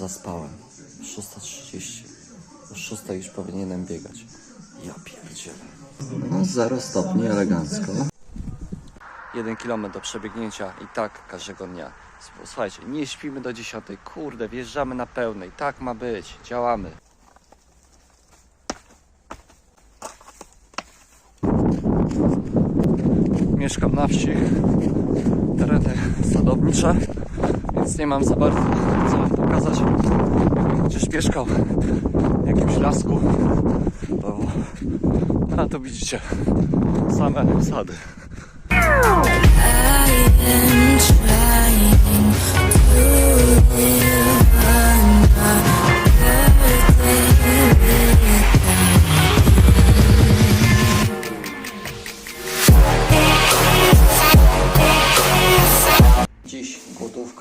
zaspałem. 6.30. O 6 już powinienem biegać. Ja pierdzielę. No 0 stopni elegancko. 1 km do przebiegnięcia i tak każdego dnia. Słuchajcie, nie śpimy do 10. Kurde, wjeżdżamy na pełnej. Tak ma być. Działamy. Mieszkam na wsi, tereny sadownicze, więc nie mam za bardzo co wam pokazać. Chociaż mieszkał w jakimś lasku, to, a tu widzicie same sady.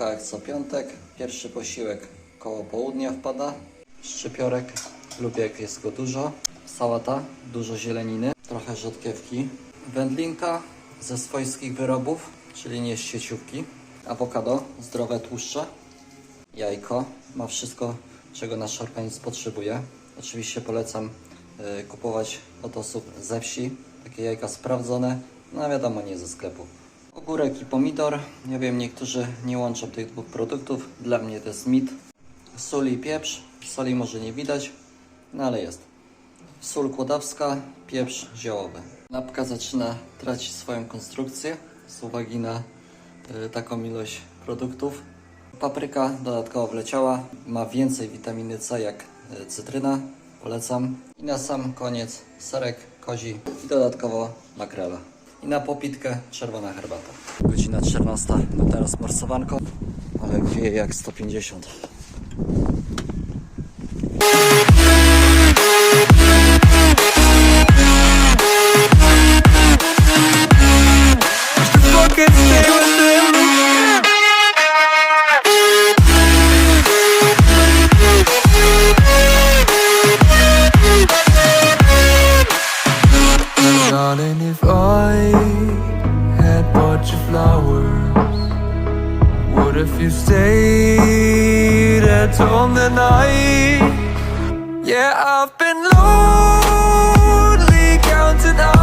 Jak co piątek. Pierwszy posiłek koło południa wpada. Szczypiorek, lubię jak jest go dużo. Sałata, dużo zieleniny, trochę rzodkiewki. Wędlinka ze swojskich wyrobów, czyli nie z sieciówki. Awokado, zdrowe tłuszcze. Jajko, ma wszystko, czego nasz organizm potrzebuje. Oczywiście polecam y, kupować od osób ze wsi. Takie jajka sprawdzone, no wiadomo, nie ze sklepu. Ogórek i pomidor. Ja wiem, niektórzy nie łączą tych dwóch produktów. Dla mnie to jest mit. Sól i pieprz. Soli może nie widać, no ale jest. Sól kłodawska, pieprz ziołowy. Napka zaczyna tracić swoją konstrukcję z uwagi na y, taką ilość produktów. Papryka dodatkowo wleciała. Ma więcej witaminy C jak y, cytryna. Polecam. I na sam koniec serek kozi i dodatkowo makrela. I na popitkę czerwona herbata. Godzina 14, no teraz morsowanko, ale wieje jak 150. Flowers, what if you stayed at home the night? Yeah, I've been lonely counting hours.